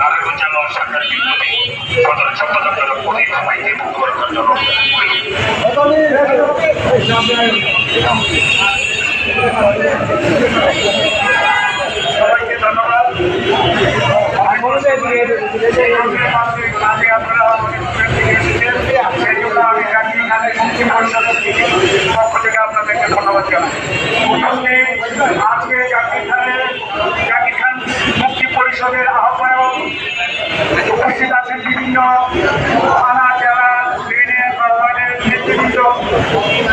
নারায়ণগঞ্জ জেলা সরকার বিদ্যুৎ সদর চট্টগ্রাম প্রতি সবাইকে মুক্ত করার জন্য সবাইকে ধন্যবাদ। আপনাদেরকে ধন্যবাদ জানাই। আজকে পরিষদের আহ্বায়ক উপস্থিত আছেন বিভিন্ন থানা, জেলা ইউনিয়ন বা ওয়ার্ডের নেতৃবৃন্দ।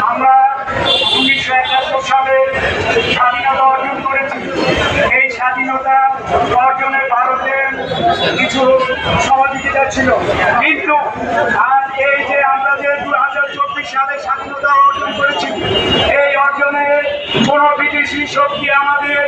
আমরা উনিশশো একাত্তর সালে স্বাধীনতা অর্জন করেছি। এই স্বাধীনতা অর্জনে ভারতের কিছু সহযোগিতা ছিল। কিন্তু আজ এই যে আমরা যে দু হাজার চব্বিশ সালে স্বাধীনতা অর্জন করেছি, এই অর্জনে কোনো বিদেশি শক্তি আমাদের